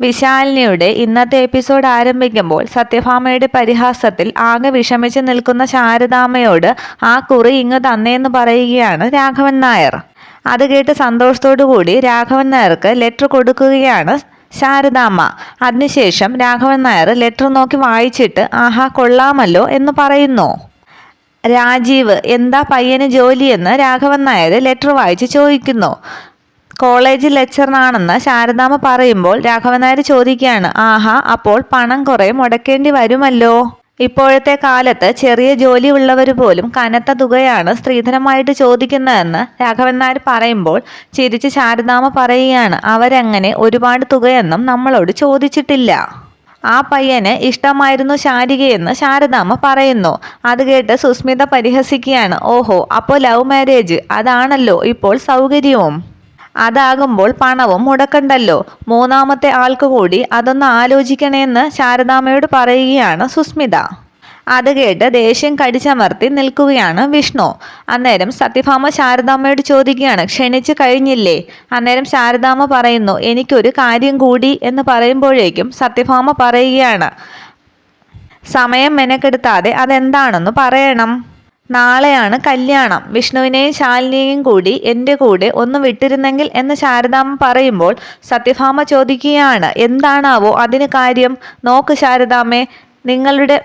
വിശാലിനിയുടെ ഇന്നത്തെ എപ്പിസോഡ് ആരംഭിക്കുമ്പോൾ സത്യഭാമയുടെ പരിഹാസത്തിൽ ആകെ വിഷമിച്ച് നിൽക്കുന്ന ശാരദാമ്മയോട് ആ കുറി ഇങ്ങ് തന്നേന്ന് പറയുകയാണ് രാഘവൻ നായർ. അത് കേട്ട് സന്തോഷത്തോടു കൂടി രാഘവൻ നായർക്ക് ലെറ്റർ കൊടുക്കുകയാണ് ശാരദാമ്മ. അതിനുശേഷം രാഘവൻ നായർ ലെറ്റർ നോക്കി വായിച്ചിട്ട് ആഹാ കൊള്ളാമല്ലോ എന്ന് പറയുന്നു. രാജീവ് എന്താ പയ്യന് ജോലിയെന്ന്? രാഘവൻ നായർ ലെറ്റർ വായിച്ച് ചോദിക്കുന്നു. കോളേജ് ലെക്ചറിനാണെന്ന് ശാരദാമ്മ പറയുമ്പോൾ രാഘവൻ നായർ ചോദിക്കുകയാണ് ആഹാ അപ്പോൾ പണം കുറെ മുടക്കേണ്ടി വരുമല്ലോ? ഇപ്പോഴത്തെ കാലത്ത് ചെറിയ ജോലി ഉള്ളവർ പോലും കനത്ത തുകയാണ് സ്ത്രീധനമായിട്ട് ചോദിക്കുന്നതെന്ന് രാഘവൻ നായർ പറയുമ്പോൾ ചിരിച്ച് ശാരദാമ്മ പറയുകയാണ് അവരങ്ങനെ ഒരുപാട് തുകയൊന്നും നമ്മളോട് ചോദിച്ചിട്ടില്ല. ആ പയ്യന് ഇഷ്ടമായിരുന്നു ശാരികയെന്ന് ശാരദാമ്മ പറയുന്നു. അത് കേട്ട് സുസ്മിത പരിഹസിക്കുകയാണ് ഓഹോ അപ്പോൾ ലവ് മാരേജ്? അതാണല്ലോ ഇപ്പോൾ സൗകര്യവും. അതാകുമ്പോൾ പണവും മുടക്കണ്ടല്ലോ. മൂന്നാമത്തെ ആൾക്ക് കൂടി അതൊന്ന് ആലോചിക്കണേന്ന് ശാരദാമ്മയോട് പറയുകയാണ് സുസ്മിത. അത് കേട്ട് ദേഷ്യം കടിച്ചമർത്തി നിൽക്കുകയാണ് വിഷ്ണു. അന്നേരം സത്യഭാമ ശാരദാമ്മയോട് ചോദിക്കുകയാണ് ക്ഷണിച്ച് കഴിഞ്ഞില്ലേ? അന്നേരം ശാരദാമ്മ പറയുന്നു എനിക്കൊരു കാര്യം കൂടി എന്ന് പറയുമ്പോഴേക്കും സത്യഭാമ പറയുകയാണ് സമയം മെനക്കെടുത്താതെ അതെന്താണെന്ന് പറയണം. നാളെയാണ് കല്യാണം. വിഷ്ണുവിനെയും ശാലിനിയെയും കൂടി എന്റെ കൂടെ ഒന്ന് വിട്ടിരുന്നെങ്കിൽ എന്ന് ശാരദാമ്മ പറയുമ്പോൾ സത്യഭാമ ചോദിക്കുകയാണ് എന്താണാവോ അതിന് കാര്യം? നോക്ക് ശാരദാമ്മേ നിങ്ങളുടെ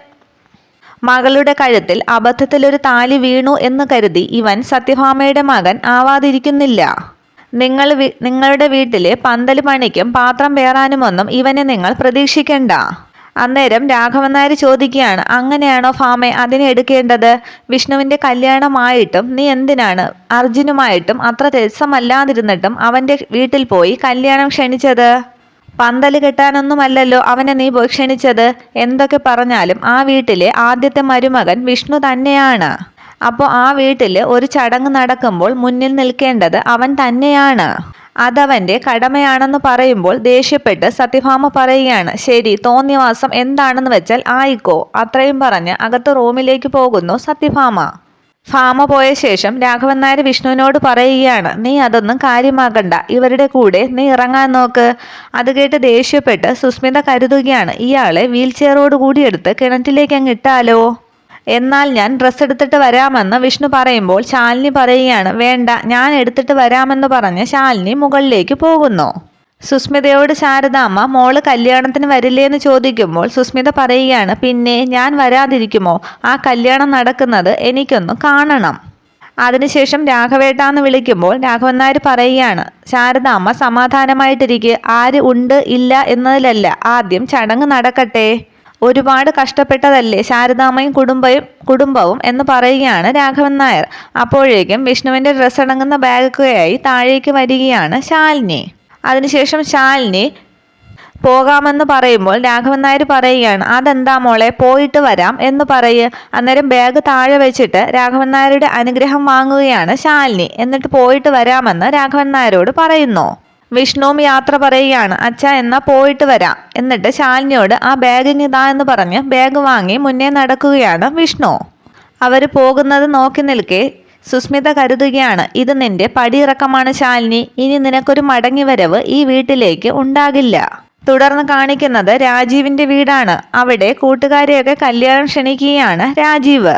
മകളുടെ കഴുത്തിൽ അബദ്ധത്തിലൊരു താലി വീണു എന്ന് കരുതി ഇവൻ സത്യഭാമയുടെ മകൻ ആവാതിരിക്കുന്നില്ല. നിങ്ങൾ നിങ്ങളുടെ വീട്ടിലെ പന്തൽ പണിക്കും പാത്രം പേറാനുമൊന്നും ഇവനെ നിങ്ങൾ പ്രതീക്ഷിക്കണ്ട. അന്നേരം രാഘവൻ നായർ ചോദിക്കുകയാണ് അങ്ങനെയാണോ ഫാമെ അതിനെ എടുക്കേണ്ടത്? വിഷ്ണുവിന്റെ കല്യാണമായിട്ടും നീ എന്തിനാണ് അർജുനുമായിട്ടും അത്ര രസമല്ലാതിരുന്നിട്ടും അവന്റെ വീട്ടിൽ പോയി കല്യാണം ക്ഷണിച്ചത്? പന്തൽ കെട്ടാനൊന്നുമല്ലല്ലോ അവനെ നീ പോയി ക്ഷണിച്ചത്? എന്തൊക്കെ പറഞ്ഞാലും ആ വീട്ടിലെ ആദ്യത്തെ മരുമകൻ വിഷ്ണു തന്നെയാണ്. അപ്പോൾ ആ വീട്ടിൽ ഒരു ചടങ്ങ് നടക്കുമ്പോൾ മുന്നിൽ നിൽക്കേണ്ടത് അവൻ തന്നെയാണ്. അതവന്റെ കടമയാണെന്ന് പറയുമ്പോൾ ദേഷ്യപ്പെട്ട് സത്യഭാമ പറയുകയാണ് ശരി തോന്നിവാസം എന്താണെന്ന് വെച്ചാൽ ആയിക്കോ അത്രയും പറഞ്ഞ് അകത്ത് റൂമിലേക്ക് പോകുന്നു സത്യഭാമ. ഫാമ പോയ ശേഷം രാഘവൻ നായർ വിഷ്ണുവിനോട് പറയുകയാണ് നീ അതൊന്നും കാര്യമാക്കണ്ട ഇവരുടെ കൂടെ നീ ഇറങ്ങാൻ നോക്ക്. അത് കേട്ട് ദേഷ്യപ്പെട്ട് സുസ്മിത കരുതുകയാണ് ഇയാളെ വീൽ ചെയറോട് കൂടി കിണറ്റിലേക്ക് അങ്ങ് ഇട്ടാലോ? എന്നാൽ ഞാൻ ഡ്രസ്സ് എടുത്തിട്ട് വരാമെന്ന് വിഷ്ണു പറയുമ്പോൾ ശാലിനി പറയുകയാണ് വേണ്ട ഞാൻ എടുത്തിട്ട് വരാമെന്ന് പറഞ്ഞ് ശാലിനി മുകളിലേക്ക് പോകുന്നു. സുസ്മിതയോട് ശാരദാമ്മ മോൾ കല്യാണത്തിന് വരില്ലേ എന്ന് ചോദിക്കുമ്പോൾ സുസ്മിത പറയുകയാണ് പിന്നെ ഞാൻ വരാതിരിക്കുമോ? ആ കല്യാണം നടക്കുന്നത് എനിക്കൊന്ന് കാണണം. അതിനുശേഷം രാഘവേട്ടാന്ന് വിളിക്കുമ്പോൾ രാഘവൻ നായർ പറയുകയാണ് ശാരദാമ്മ സമാധാനമായിട്ടിരിക്കുക ആര് ഉണ്ട് ഇല്ല എന്നതിലല്ല. ആദ്യം ചടങ്ങ് നടക്കട്ടെ. ഒരുപാട് കഷ്ടപ്പെട്ടതല്ലേ? ശാരദാമ്മയും കുടുംബയും കുടുംബവും എന്ന് പറയുകയാണ് രാഘവൻ നായർ. അപ്പോഴേക്കും വിഷ്ണുവിന്റെ ഡ്രസ്സ് അടങ്ങുന്ന ബാഗൊക്കെയായി താഴേക്ക് വരികയാണ് ശാലിനി. അതിനുശേഷം ശാലിനി പോകാമെന്ന് പറയുമ്പോൾ രാഘവൻ നായർ പറയുകയാണ് അതെന്താ മോളെ പോയിട്ട് വരാം എന്ന് പറയുക അന്നേരം ബാഗ് താഴെ വെച്ചിട്ട് രാഘവൻ നായരുടെ അനുഗ്രഹം വാങ്ങുകയാണ് ശാലിനി. എന്നിട്ട് പോയിട്ട് വരാമെന്ന് രാഘവൻ നായരോട് പറയുന്നു. വിഷ്ണുവും യാത്ര പറയുകയാണ് അച്ഛ എന്നാ പോയിട്ട് വരാം. എന്നിട്ട് ശാലിനിയോട് ആ ബാഗ് ഇതാ എന്ന് പറഞ്ഞ് ബാഗ് വാങ്ങി മുന്നേ നടക്കുകയാണ് വിഷ്ണു. അവർ പോകുന്നത് നോക്കി നിൽക്കെ സുസ്മിത കരുതുകയാണ് ഇത് നിന്റെ പടിയിറക്കമാണ് ശാലിനി ഇനി നിനക്കൊരു മടങ്ങി വരവ് ഈ വീട്ടിലേക്ക് ഉണ്ടാകില്ല. തുടർന്ന് കാണിക്കുന്നത് രാജീവിന്റെ വീടാണ്. അവിടെ കൂട്ടുകാരെയൊക്കെ കല്യാണം ക്ഷണിക്കുകയാണ് രാജീവ്.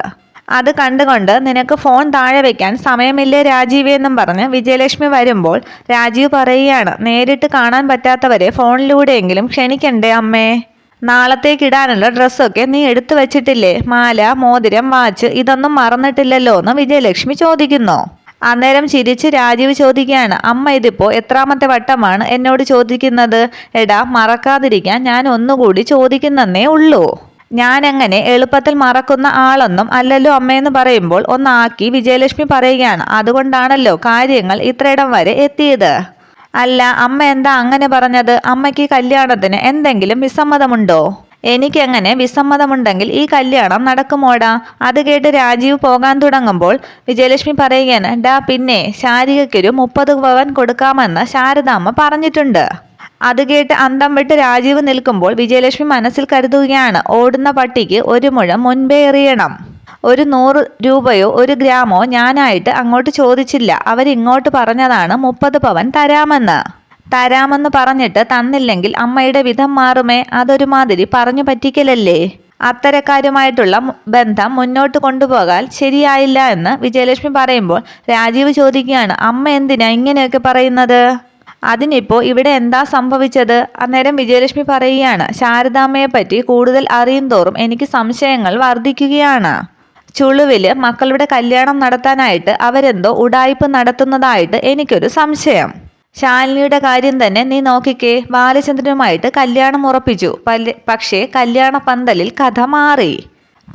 അത് കണ്ടുകൊണ്ട് നിനക്ക് ഫോൺ താഴെ വെക്കാൻ സമയമില്ലേ രാജീവ് എന്നും പറഞ്ഞ് വിജയലക്ഷ്മി വരുമ്പോൾ രാജീവ് പറയുകയാണ് നേരിട്ട് കാണാൻ പറ്റാത്തവരെ ഫോണിലൂടെയെങ്കിലും ക്ഷണിക്കണ്ടേ അമ്മേ? നാളത്തേക്കിടാനുള്ള ഡ്രസ്സൊക്കെ നീ എടുത്തു വച്ചിട്ടില്ലേ? മാല മോതിരം വാച്ച് ഇതൊന്നും മറന്നിട്ടില്ലല്ലോ എന്ന് വിജയലക്ഷ്മി ചോദിക്കുന്നു. അന്നേരം ചിരിച്ച് രാജീവ് ചോദിക്കുകയാണ് അമ്മ ഇതിപ്പോ എത്രാമത്തെ വട്ടമാണ് എന്നോട് ചോദിക്കുന്നത്? എടാ മറക്കാതിരിക്കാൻ ഞാൻ ഒന്നുകൂടി ചോദിക്കുന്നേ ഉള്ളൂ. ഞാൻ അങ്ങനെ എളുപ്പത്തിൽ മറക്കുന്ന ആളൊന്നും അല്ലല്ലോ അമ്മയെന്ന് പറയുമ്പോൾ ഒന്നാക്കി വിജയലക്ഷ്മി പറയുകയാണ് അതുകൊണ്ടാണല്ലോ കാര്യങ്ങൾ ഇത്രയിടം വരെ എത്തിയത്. അല്ല അമ്മ എന്താ അങ്ങനെ പറഞ്ഞത്? അമ്മയ്ക്ക് കല്യാണത്തിന് എന്തെങ്കിലും വിസമ്മതമുണ്ടോ? എനിക്കങ്ങനെ വിസമ്മതമുണ്ടെങ്കിൽ ഈ കല്യാണം നടക്കുമോടാ? അത് കേട്ട് രാജീവ് പോകാൻ തുടങ്ങുമ്പോൾ വിജയലക്ഷ്മി പറയുകയാണ് ഡാ പിന്നെ ശാരികയ്ക്കൊരു മുപ്പത് പവൻ കൊടുക്കാമെന്ന് ശാരദാമ്മ പറഞ്ഞിട്ടുണ്ട്. അത് കേട്ട് അന്തം വിട്ട് രാജീവ് നിൽക്കുമ്പോൾ വിജയലക്ഷ്മി മനസ്സിൽ കരുതുകയാണ് ഓടുന്ന പട്ടിക്ക് ഒരു മുഴം മുൻപേ എറിയണം. ഒരു നൂറ് രൂപയോ ഒരു ഗ്രാമോ ഞാനായിട്ട് അങ്ങോട്ട് ചോദിച്ചില്ല. അവരിങ്ങോട്ട് പറഞ്ഞതാണ് മുപ്പത് പവൻ തരാമെന്ന്. തരാമെന്ന് പറഞ്ഞിട്ട് തന്നില്ലെങ്കിൽ അമ്മയുടെ വിധം മാറുമേ? അതൊരുമാതിരി പറഞ്ഞു പറ്റിക്കലല്ലേ? അത്തരക്കാരുമായിട്ടുള്ള ബന്ധം മുന്നോട്ട് കൊണ്ടുപോകാൻ ശരിയായില്ല എന്ന് വിജയലക്ഷ്മി പറയുമ്പോൾ രാജീവ് ചോദിക്കുകയാണ് അമ്മ എന്തിനാ ഇങ്ങനെയൊക്കെ പറയുന്നത്? അതിനിപ്പോ ഇവിടെ എന്താ സംഭവിച്ചത്? അന്നേരം വിജയലക്ഷ്മി പറയുകയാണ് ശാരദാമ്മയെ പറ്റി കൂടുതൽ അറിയും തോറും എനിക്ക് സംശയങ്ങൾ വർദ്ധിക്കുകയാണ്. ചുളുവിൽ മക്കളുടെ കല്യാണം നടത്താനായിട്ട് അവരെന്തോ ഉടായ്പ നടത്തുന്നതായിട്ട് എനിക്കൊരു സംശയം. ശാലിനിയുടെ കാര്യം തന്നെ നീ നോക്കിക്കേ ബാലചന്ദ്രനുമായിട്ട് കല്യാണം ഉറപ്പിച്ചു. പക്ഷേ കല്യാണ പന്തലിൽ കഥ മാറി.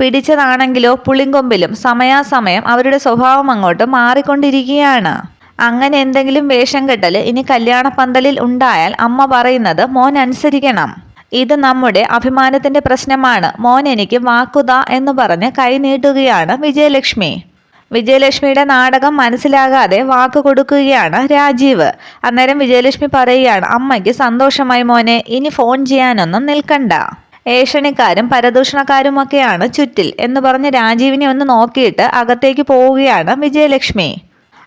പിടിച്ചതാണെങ്കിലോ പുളിങ്കൊമ്പിലും സമയാസമയം അവരുടെ സ്വഭാവം അങ്ങോട്ട് മാറിക്കൊണ്ടിരിക്കുകയാണ്. അങ്ങനെ എന്തെങ്കിലും വേഷം കെട്ടൽ ഇനി കല്യാണ പന്തലിൽ ഉണ്ടായാൽ അമ്മ പറയുന്നത് മോൻ അനുസരിക്കണം. ഇത് നമ്മുടെ അഭിമാനത്തിന്റെ പ്രശ്നമാണ്. മോൻ എനിക്ക് വാക്കുത എന്ന് പറഞ്ഞ് കൈനീട്ടുകയാണ് വിജയലക്ഷ്മി. വിജയലക്ഷ്മിയുടെ നാടകം മനസ്സിലാകാതെ വാക്ക് കൊടുക്കുകയാണ് രാജീവ്. അന്നേരം വിജയലക്ഷ്മി പറയുകയാണ് അമ്മയ്ക്ക് സന്തോഷമായി മോനെ ഇനി ഫോൺ ചെയ്യാനൊന്നും നിൽക്കണ്ട. ഏഷണിക്കാരും പരദൂഷണക്കാരുമൊക്കെയാണ് ചുറ്റിൽ എന്ന് പറഞ്ഞ് രാജീവിനെ ഒന്ന് നോക്കിയിട്ട് അകത്തേക്ക് പോവുകയാണ് വിജയലക്ഷ്മി.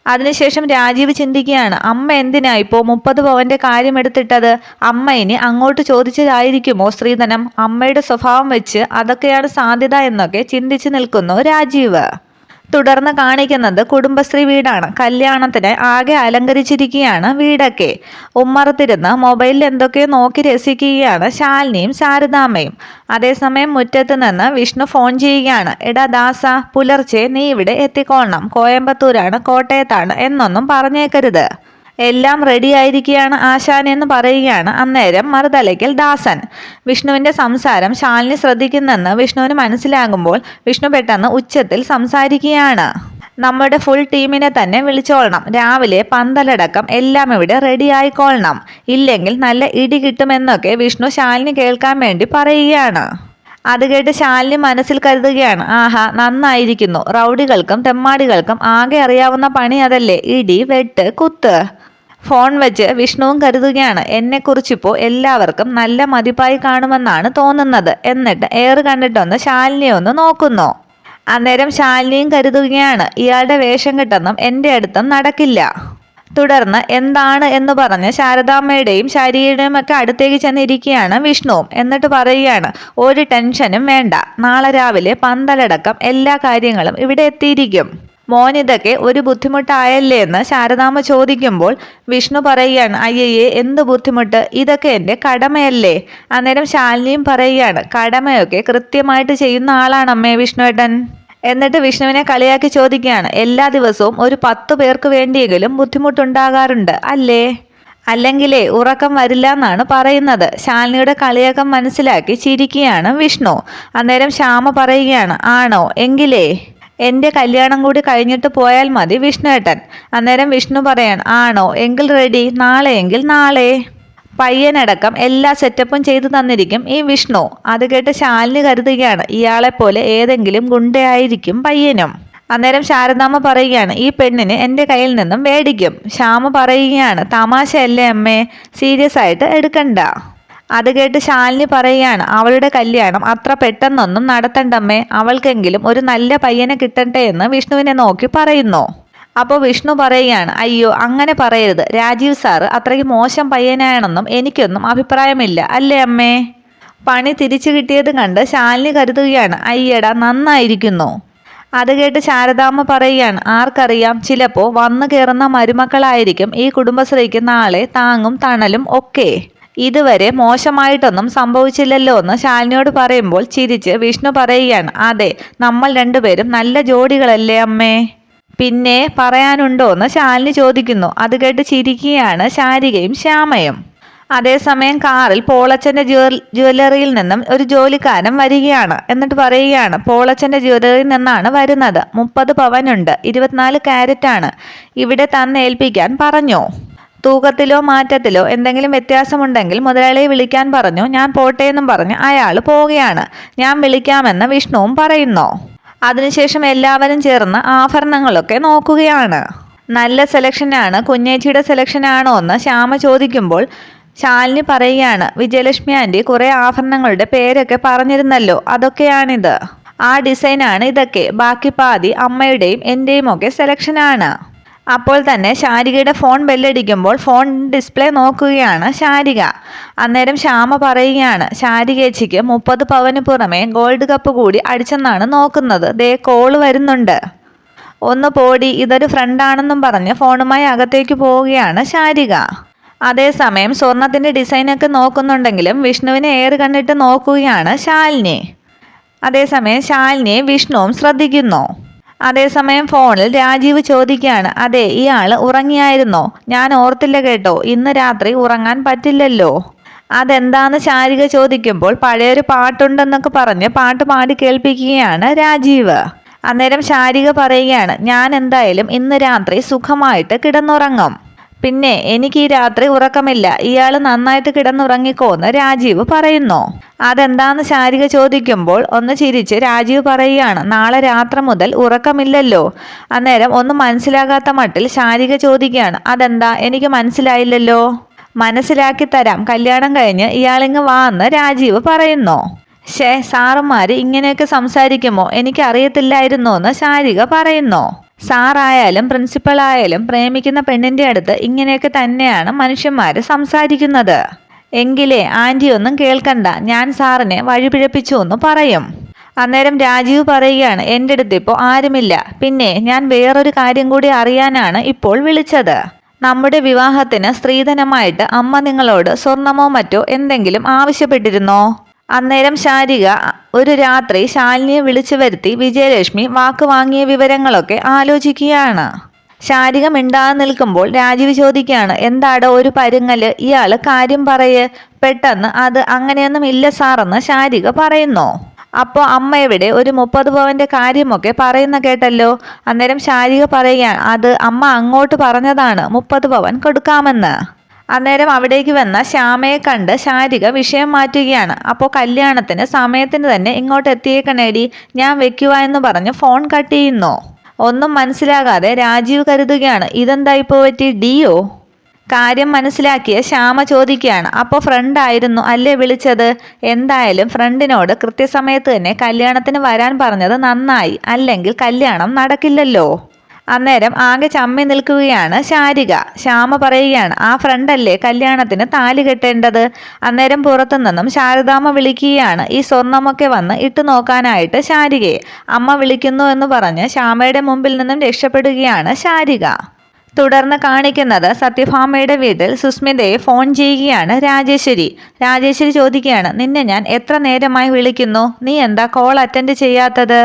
അതിനുശേഷം രാജീവ് ചിന്തിക്കുകയാണ് അമ്മ എന്തിനാ ഇപ്പോൾ മുപ്പത് പവന്റെ കാര്യം എടുത്തിട്ടത്? അമ്മ ഇനി അങ്ങോട്ട് ചോദിച്ചതായിരിക്കുമോ സ്ത്രീധനം? അമ്മയുടെ സ്വഭാവം വെച്ച് അതൊക്കെയാണ് സാധ്യത എന്നൊക്കെ ചിന്തിച്ചു നിൽക്കുന്നു രാജീവ്. തുടർന്ന് കാണിക്കുന്നത് കുടുംബശ്രീ വീടാണ്. കല്യാണത്തിന് ആകെ അലങ്കരിച്ചിരിക്കുകയാണ് വീടൊക്കെ. ഉമ്മറത്തിരുന്ന് മൊബൈലിൽ എന്തൊക്കെയോ നോക്കി രസിക്കുകയാണ് ശാലിനിയും ശാരദാമ്മയും. അതേസമയം മുറ്റത്ത് നിന്ന് വിഷ്ണു ഫോൺ ചെയ്യുകയാണ്. എടാ ദാസ പുലർച്ചെ നീ ഇവിടെ എത്തിക്കോളണം. കോയമ്പത്തൂരാണ് കോട്ടയത്താണ് എന്നൊന്നും പറഞ്ഞേക്കരുത്. എല്ലാം റെഡി ആയിരിക്കുകയാണ് ആശാൻ എന്ന് പറയുകയാണ്. അന്നേരം മറുതലയ്ക്കൽ ദാസൻ. വിഷ്ണുവിന്റെ സംസാരം ശാലിനി ശ്രദ്ധിക്കുന്നെന്ന് വിഷ്ണുവിന് മനസ്സിലാകുമ്പോൾ വിഷ്ണു പെട്ടെന്ന് ഉച്ചത്തിൽ സംസാരിക്കുകയാണ്. നമ്മുടെ ഫുൾ ടീമിനെ തന്നെ വിളിച്ചോളണം. രാവിലെ പന്തലടക്കം എല്ലാം ഇവിടെ റെഡി ആയിക്കൊള്ളണം. ഇല്ലെങ്കിൽ നല്ല ഇടി കിട്ടുമെന്നൊക്കെ വിഷ്ണു ശാലിനി കേൾക്കാൻ വേണ്ടി പറയുകയാണ്. അത് കേട്ട് ശാലിനി മനസ്സിൽ കരുതുകയാണ്. ആഹാ നന്നായിരിക്കുന്നു. റൗഡികൾക്കും തെമ്മാടികൾക്കും ആകെ അറിയാവുന്ന പണി അതല്ലേ? ഇടി വെട്ട് കുത്ത്. ഫോൺ വെച്ച് വിഷ്ണുവും കരുതുകയാണ്. എന്നെക്കുറിച്ചിപ്പോൾ എല്ലാവർക്കും നല്ല മതിപ്പായി കാണുമെന്നാണ് തോന്നുന്നത് എന്നിട്ട് ഏറ് കണ്ടിട്ടൊന്ന് ശാലിനിയെ ഒന്ന് നോക്കുന്നു. അന്നേരം ശാലിനിയും കരുതുകയാണ് ഇയാളുടെ വേഷം കിട്ടെന്നും എന്റെ അടുത്തും നടക്കില്ല. തുടർന്ന് എന്താണ്? എന്ന് പറഞ്ഞ് ശാരദാമ്മയുടെയും ശാരിയുടെയും ഒക്കെ അടുത്തേക്ക് ചെന്നിരിക്കുകയാണ് വിഷ്ണുവും എന്നിട്ട് പറയുകയാണ് ഒരു ടെൻഷനും വേണ്ട. നാളെ രാവിലെ പന്തലടക്കം എല്ലാ കാര്യങ്ങളും ഇവിടെ എത്തിയിരിക്കും. മോനിതൊക്കെ ഒരു ബുദ്ധിമുട്ടായല്ലേ എന്ന് ശാരദാമ്മ ചോദിക്കുമ്പോൾ വിഷ്ണു പറയുകയാണ് അയ്യയ്യേ എന്ത് ബുദ്ധിമുട്ട്? ഇതൊക്കെ എന്റെ കടമയല്ലേ? അന്നേരം ശാലിനിയും പറയുകയാണ് കടമയൊക്കെ കൃത്യമായിട്ട് ചെയ്യുന്ന ആളാണ് അമ്മേ വിഷ്ണുവേട്ടൻ. എന്നിട്ട് വിഷ്ണുവിനെ കളിയാക്കി ചോദിക്കുകയാണ് എല്ലാ ദിവസവും ഒരു പത്ത് പേർക്ക് വേണ്ടിയെങ്കിലും ബുദ്ധിമുട്ടുണ്ടാകാറുണ്ട് അല്ലേ? അല്ലെങ്കിലേ ഉറക്കം വരില്ല എന്നാണ് പറയുന്നത്. ശാലിനിയുടെ കളിയാക്കം മനസ്സിലാക്കി ചിരിക്കുകയാണ് വിഷ്ണു. അന്നേരം ശ്യാമ പറയുകയാണ് ആണോ? എങ്കിലേ? എന്റെ കല്യാണം കൂടി കഴിഞ്ഞിട്ട് പോയാൽ മതി വിഷ്ണുവേട്ടൻ. അന്നേരം വിഷ്ണു പറയാൻ ആണോ? എങ്കിൽ റെഡി നാളെയെങ്കിൽ നാളെ. പയ്യനടക്കം എല്ലാ സെറ്റപ്പും ചെയ്തു തന്നിരിക്കും ഈ വിഷ്ണു. അത് കേട്ട് ശാലിനി കരുതുകയാണ് ഇയാളെപ്പോലെ ഏതെങ്കിലും ഗുണ്ടയായിരിക്കും പയ്യനും. അന്നേരം ശാരദാമ്മ പറയുകയാണ് ഈ പെണ്ണിന് എന്റെ കയ്യിൽ നിന്നും മേടിക്കും. ശ്യാമ പറയുകയാണ് തമാശയല്ലേ അമ്മേ സീരിയസ് ആയിട്ട് എടുക്കണ്ട. അത് കേട്ട് ശാലിനി പറയുകയാണ് അവളുടെ കല്യാണം അത്ര പെട്ടെന്നൊന്നും നടത്തണ്ടമ്മേ. അവൾക്കെങ്കിലും ഒരു നല്ല പയ്യനെ കിട്ടട്ടെ എന്ന് വിഷ്ണുവിനെ നോക്കി പറയുന്നു. അപ്പോൾ വിഷ്ണു പറയുകയാണ് അയ്യോ അങ്ങനെ പറയരുത്. രാജീവ് സാറ് അത്രയ്ക്ക് മോശം പയ്യനാണെന്നും എനിക്കൊന്നും അഭിപ്രായമില്ല. അല്ലേ അമ്മേ? പണി തിരിച്ചു കിട്ടിയത് കണ്ട് ശാലിനി കരുതുകയാണ് അയ്യടാ നന്നായിരിക്കുന്നു. അത് കേട്ട് ശാരദാമ്മ പറയുകയാണ് ആർക്കറിയാം ചിലപ്പോൾ വന്നു കയറുന്ന മരുമക്കളായിരിക്കും ഈ കുടുംബശ്രീക്ക് നാളെ താങ്ങും തണലും ഒക്കെ. ഇതുവരെ മോശമായിട്ടൊന്നും സംഭവിച്ചില്ലല്ലോ എന്ന് ശാലിനിയോട് പറയുമ്പോൾ ചിരിച്ച് വിഷ്ണു പറയുകയാണ് അതെ നമ്മൾ രണ്ടുപേരും നല്ല ജോഡികളല്ലേ അമ്മേ? പിന്നെ പറയാനുണ്ടോ? എന്ന് ശാലിനി ചോദിക്കുന്നു. അത് കേട്ട് ചിരിക്കുകയാണ് ശാരികയും ശ്യാമയും. അതേസമയം കാറിൽ പോളച്ചന്റെ ജ്വല്ലറിയിൽ നിന്നും ഒരു ജോലിക്കാരൻ വരികയാണ്. എന്നിട്ട് പറയുകയാണ് പോളച്ചന്റെ ജ്വല്ലറിയിൽ നിന്നാണ് വരുന്നത്. മുപ്പത് പവനുണ്ട്. ഇരുപത്തിനാല് ക്യാരറ്റാണ്. ഇവിടെ തന്നേൽപ്പിക്കാൻ പറഞ്ഞു? തൂക്കത്തിലോ മാറ്റത്തിലോ എന്തെങ്കിലും വ്യത്യാസമുണ്ടെങ്കിൽ മുതലാളിയെ വിളിക്കാൻ പറഞ്ഞു ഞാൻ പോട്ടെ എന്നും പറഞ്ഞ് അയാൾ പോവുകയാണ്. ഞാൻ വിളിക്കാമെന്ന് വിഷ്ണുവും പറയുന്നു. അതിനുശേഷം എല്ലാവരും ചേർന്ന് ആഭരണങ്ങളൊക്കെ നോക്കുകയാണ്. നല്ല സെലക്ഷനാണ് കുഞ്ഞേച്ചിയുടെ സെലക്ഷനാണോ എന്ന് ശ്യാമ ചോദിക്കുമ്പോൾ ശാലിനി പറയുകയാണ് വിജയലക്ഷ്മി ആന്റി കുറേ ആഭരണങ്ങളുടെ പേരൊക്കെ പറഞ്ഞിരുന്നല്ലോ അതൊക്കെയാണിത്. ആ ഡിസൈനാണ് ഇതൊക്കെ. ബാക്കി പാതി അമ്മയുടെയും എന്റെയും ഒക്കെ സെലക്ഷനാണ്. അപ്പോൾ തന്നെ ശാരികയുടെ ഫോൺ ബെല്ലടിക്കുമ്പോൾ ഫോൺ ഡിസ്പ്ലേ നോക്കുകയാണ് ശാരിക. അന്നേരം ശ്യാമ പറയുകയാണ് ശാരികേച്ചിക്ക് മുപ്പത് പവന് പുറമെ ഗോൾഡ് കപ്പ് കൂടി അടിച്ചെന്നാണ് നോക്കുന്നത്. ദേ കോൾ വരുന്നുണ്ട്. ഒന്ന് പോടി ഇതൊരു ഫ്രണ്ടാണെന്നും പറഞ്ഞ് ഫോണുമായി അകത്തേക്ക് പോവുകയാണ് ശാരിക. അതേസമയം സ്വർണത്തിന്റെ ഡിസൈനൊക്കെ നോക്കുന്നുണ്ടെങ്കിലും വിഷ്ണുവിനെ ഏറ് കണ്ടിട്ട് നോക്കുകയാണ് ശാലിനി. അതേസമയം ശാലിനിയെ വിഷ്ണുവും ശ്രദ്ധിക്കുന്നു. അതേസമയം ഫോണിൽ രാജീവ് ചോദിക്കുകയാണ് അതെ ഇയാൾ ഉറങ്ങിയായിരുന്നോ? ഞാൻ ഓർത്തില്ല കേട്ടോ ഇന്ന് രാത്രി ഉറങ്ങാൻ പറ്റില്ലല്ലോ. അതെന്താന്ന് ശാരിക ചോദിക്കുമ്പോൾ പഴയൊരു പാട്ടുണ്ടെന്നൊക്കെ പറഞ്ഞ് പാട്ട് പാടി കേൾപ്പിക്കുകയാണ് രാജീവ്. അന്നേരം ശാരിക പറയുകയാണ് ഞാൻ എന്തായാലും ഇന്ന് രാത്രി സുഖമായിട്ട് കിടന്നുറങ്ങും. പിന്നെ എനിക്ക് ഈ രാത്രി ഉറക്കമില്ല. ഇയാൾ നന്നായിട്ട് കിടന്നുറങ്ങിക്കോ എന്ന് രാജീവ് പറയുന്നു. അതെന്താന്ന് ശാരിക ചോദിക്കുമ്പോൾ ഒന്ന് ചിരിച്ച് രാജീവ് പറയുകയാണ് നാളെ രാത്രി മുതൽ ഉറക്കമില്ലല്ലോ. അന്നേരം ഒന്നും മനസ്സിലാകാത്ത മട്ടിൽ ശാരിക ചോദിക്കുകയാണ് അതെന്താ? എനിക്ക് മനസ്സിലായില്ലല്ലോ. മനസ്സിലാക്കി തരാം. കല്യാണം കഴിഞ്ഞ് ഇയാളിങ്ങ് വാന്ന് രാജീവ് പറയുന്നു. ഷേ സാറന്മാർ ഇങ്ങനെയൊക്കെ സംസാരിക്കുമോ? എനിക്കറിയത്തില്ലായിരുന്നോ എന്ന് ശാരിക പറയുന്നു. സാറായാലും പ്രിൻസിപ്പൾ ആയാലും പ്രേമിക്കുന്ന പെണ്ണിന്റെ അടുത്ത് ഇങ്ങനെയൊക്കെ തന്നെയാണ് മനുഷ്യന്മാർ സംസാരിക്കുന്നത്. എങ്കിലേ ആന്റിയൊന്നും കേൾക്കണ്ട. ഞാൻ സാറിനെ വഴിപിഴപ്പിച്ചു എന്ന് പറയും. അന്നേരം രാജീവ് പറയുകയാണ് എന്റെ അടുത്ത് ഇപ്പോൾ ആരുമില്ല. പിന്നെ ഞാൻ വേറൊരു കാര്യം കൂടി അറിയാനാണ് ഇപ്പോൾ വിളിച്ചത്. നമ്മുടെ വിവാഹത്തിന് സ്ത്രീധനമായിട്ട് അമ്മ നിങ്ങളോട് സ്വർണമോ മറ്റോ എന്തെങ്കിലും ആവശ്യപ്പെട്ടിരുന്നോ? അന്നേരം ശാരിക ഒരു രാത്രി ശാലിനിയെ വിളിച്ചു വരുത്തി വിജയലക്ഷ്മി വാക്ക് വാങ്ങിയ വിവരങ്ങളൊക്കെ ആലോചിക്കുകയാണ്. ശാരിക മിണ്ടാതെ നിൽക്കുമ്പോൾ രാജീവ് ചോദിക്കുകയാണ് എന്താടോ ഒരു പരുങ്ങൽ? ഇയാൾ കാര്യം പറയ്. പെട്ടെന്ന് അത് അങ്ങനെയൊന്നും ഇല്ല സാറെന്ന് ശാരിക പറയുന്നു. അപ്പോൾ അമ്മ എവിടെ? ഒരു മുപ്പത് പവന്റെ കാര്യമൊക്കെ പറയുന്ന കേട്ടല്ലോ. അന്നേരം ശാരിക പറയുകയാണ് അത് അമ്മ അങ്ങോട്ട് പറഞ്ഞതാണ്. മുപ്പത് പവൻ കൊടുക്കാമെന്ന്. അന്നേരം അവിടേക്ക് വന്ന ശ്യാമയെ കണ്ട് ശാരിക വിഷയം മാറ്റുകയാണ്. അപ്പോൾ കല്യാണത്തിന് സമയത്തിന് തന്നെ ഇങ്ങോട്ട് എത്തിയേക്കണേടി. ഞാൻ വെക്കുക എന്ന് പറഞ്ഞ് ഫോൺ കട്ട് ചെയ്യുന്നു. ഒന്നും മനസ്സിലാകാതെ രാജീവ് കരുതുകയാണ്. ഇതെന്താ ഇപ്പോൾ പറ്റി? ഡിയോ? കാര്യം മനസ്സിലാക്കിയ ശ്യാമ ചോദിക്കുകയാണ്. അപ്പോൾ ഫ്രണ്ടായിരുന്നു അല്ലേ വിളിച്ചത്? എന്തായാലും ഫ്രണ്ടിനോട് കൃത്യസമയത്ത് തന്നെ കല്യാണത്തിന് വരാൻ പറഞ്ഞത് നന്നായി. അല്ലെങ്കിൽ കല്യാണം നടക്കില്ലല്ലോ. അന്നേരം ആകെ ചമ്മി നിൽക്കുകയാണ് ശാരിക. ശ്യാമ പറയുകയാണ് ആ ഫ്രണ്ടല്ലേ കല്യാണത്തിന് താലി കെട്ടേണ്ടത്? അന്നേരം പുറത്തു നിന്നും ശാരദാമ്മ വിളിക്കുകയാണ് ഈ സ്വർണമൊക്കെ വന്ന് ഇട്ടു നോക്കാനായിട്ട് ശാരികയെ. അമ്മ വിളിക്കുന്നു എന്ന് പറഞ്ഞ് ശ്യാമയുടെ മുമ്പിൽ നിന്നും രക്ഷപ്പെടുകയാണ് ശാരിക. തുടർന്ന് കാണിക്കുന്നത് സത്യഭാമയുടെ വീട്ടിൽ സുസ്മിതയെ ഫോൺ ചെയ്യുകയാണ് രാജേശ്വരി. രാജേശ്വരി ചോദിക്കുകയാണ് നിന്നെ ഞാൻ എത്ര നേരമായി വിളിക്കുന്നു? നീ എന്താ കോൾ അറ്റൻഡ് ചെയ്യാത്തത്?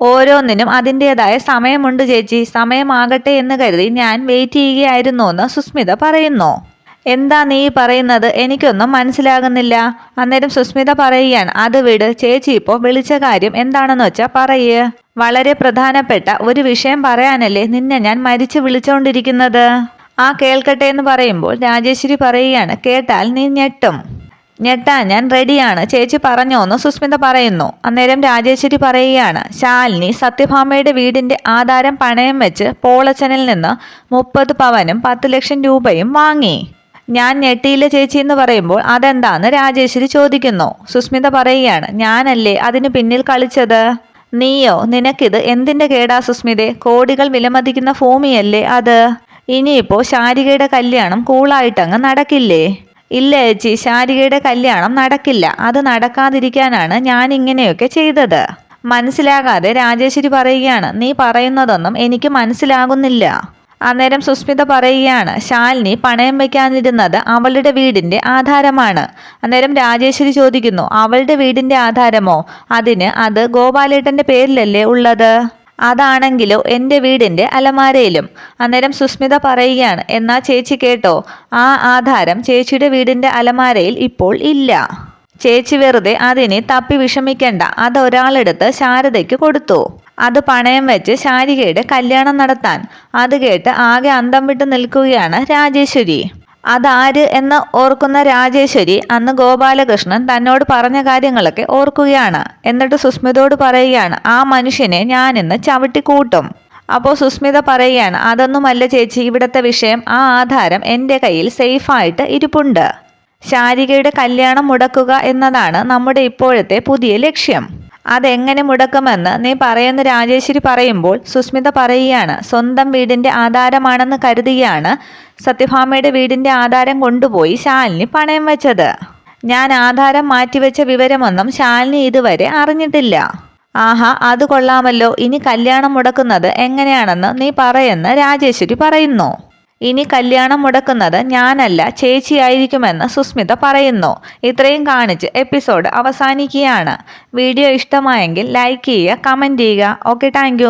ഓരോന്നിനും അതിന്റെതായ സമയമുണ്ട് ചേച്ചി. സമയമാകട്ടെ എന്ന് കരുതി ഞാൻ വെയിറ്റ് ചെയ്യുകയായിരുന്നു എന്ന് സുസ്മിത പറയുന്നു. എന്താ നീ പറയുന്നത്? എനിക്കൊന്നും മനസ്സിലാകുന്നില്ല. അന്നേരം സുസ്മിത പറയുകയാണ് അത് വിട്. ചേച്ചി ഇപ്പോൾ വിളിച്ച കാര്യം എന്താണെന്ന് വെച്ചാൽ പറയേ. വളരെ പ്രധാനപ്പെട്ട ഒരു വിഷയം പറയാനല്ലേ നിന്നെ ഞാൻ മരിച്ചു വിളിച്ചുകൊണ്ടിരിക്കുന്നത് ആ കേൾക്കട്ടെ എന്ന് പറയുമ്പോൾ രാജേശ്വരി പറയുകയാണ് കേട്ടാൽ നീ ഞെട്ടും. ഞെട്ടാ ഞാൻ റെഡിയാണ്. ചേച്ചി പറഞ്ഞോന്ന് സുസ്മിത പറയുന്നു. അന്നേരം രാജേശ്വരി പറയുകയാണ് ശാലിനി സത്യഭാമയുടെ വീടിന്റെ ആധാരം പണയം വെച്ച് പോളച്ചനിൽ നിന്ന് മുപ്പത് പവനും പത്ത് ലക്ഷം രൂപയും വാങ്ങി. ഞാൻ ഞെട്ടിയില്ല ചേച്ചി എന്ന് പറയുമ്പോൾ അതെന്താന്ന് രാജേശ്വരി ചോദിക്കുന്നു. സുസ്മിത പറയുകയാണ് ഞാനല്ലേ അതിനു പിന്നിൽ കളിച്ചത്? നീയോ നിനക്കിത് എന്തിന്റെ കേടാ സുസ്മിതെ? കോടികൾ വിലമതിക്കുന്ന ഭൂമിയല്ലേ അത്? ഇനിയിപ്പോ ശാരികയുടെ കല്യാണം കൂളായിട്ടങ്ങ് നടക്കില്ലേ? ഇല്ല ചേച്ചി ശാരികയുടെ കല്യാണം നടക്കില്ല. അത് നടക്കാതിരിക്കാനാണ് ഞാൻ ഇങ്ങനെയൊക്കെ ചെയ്തത്. മനസ്സിലാകാതെ രാജേശ്വരി പറയുകയാണ് നീ പറയുന്നതൊന്നും എനിക്ക് മനസ്സിലാകുന്നില്ല. അന്നേരം സുസ്മിത പറയുകയാണ് ശാലിനി പണയം വയ്ക്കാനിരുന്നത് അവളുടെ വീടിന്റെ ആധാരമാണ്. അന്നേരം രാജേശ്വരി ചോദിക്കുന്നു അവളുടെ വീടിന്റെ ആധാരമോ? അതിന് അത് ഗോപാലേട്ടന്റെ പേരിലല്ലേ ഉള്ളത്? അതാണെങ്കിലോ എന്റെ വീടിന്റെ അലമാരയിലും. അന്നേരം സുസ്മിത പറയുകയാണ് എന്നാ ചേച്ചി കേട്ടോ ആ ആധാരം ചേച്ചിയുടെ വീടിന്റെ അലമാരയിൽ ഇപ്പോൾ ഇല്ല. ചേച്ചി വെറുതെ അതിനെ തപ്പി വിഷമിക്കണ്ട അതൊരാളെടുത്ത് ശാരദയ്ക്ക് കൊടുത്തു. അത് പണയം വെച്ച് ശാരികയുടെ കല്യാണം നടത്താൻ. അത് കേട്ട് ആകെ അന്തം വിട്ട് നിൽക്കുകയാണ് രാജേശ്വരി. അതാര് എന്ന് ഓർക്കുന്ന രാജേശ്വരി അന്ന് ഗോപാലകൃഷ്ണൻ തന്നോട് പറഞ്ഞ കാര്യങ്ങളൊക്കെ ഓർക്കുകയാണ്. എന്നിട്ട് സുസ്മിതയോട് പറയുകയാണ് ആ മനുഷ്യനെ ഞാൻ ഞാനിന്ന് ചവിട്ടിക്കൂട്ടും. അപ്പോൾ സുസ്മിത പറയുകയാണ് അതൊന്നുമല്ല ചേച്ചി ഇവിടുത്തെ വിഷയം ആ ആധാരം എന്റെ കയ്യിൽ സേഫായിട്ട് ഇരിപ്പുണ്ട്. ശാരികയുടെ കല്യാണം മുടക്കുക എന്നതാണ് നമ്മുടെ ഇപ്പോഴത്തെ പുതിയ ലക്ഷ്യം. അതെങ്ങനെ മുടക്കുമെന്ന് നീ പറയുന്ന രാജേശ്വരി പറയുമ്പോൾ സുസ്മിത പറയുകയാണ് സ്വന്തം വീടിന്റെ ആധാരമാണെന്ന് കരുതിയാണ് സത്യഭാമയുടെ വീടിന്റെ ആധാരം കൊണ്ടുപോയി ശാലിനി പണയം വെച്ചത്. ഞാൻ ആധാരം മാറ്റിവെച്ച വിവരമൊന്നും ശാലിനി ഇതുവരെ അറിഞ്ഞിട്ടില്ല. ആഹാ അത് കൊള്ളാമല്ലോ. ഇനി കല്യാണം മുടക്കുന്നത് എങ്ങനെയാണെന്ന് നീ പറയെന്ന് രാജേശ്വരി പറയുന്നു. ഇനി കല്യാണം മുടക്കുന്നത് ഞാനല്ല ചേച്ചിയായിരിക്കുമെന്ന് സുസ്മിത പറയുന്നു. ഇത്രയും കാണിച്ച് എപ്പിസോഡ് അവസാനിക്കുകയാണ്. വീഡിയോ ഇഷ്ടമായെങ്കിൽ ലൈക്ക് ചെയ്യുക കമന്റ് ചെയ്യുക. Okay thank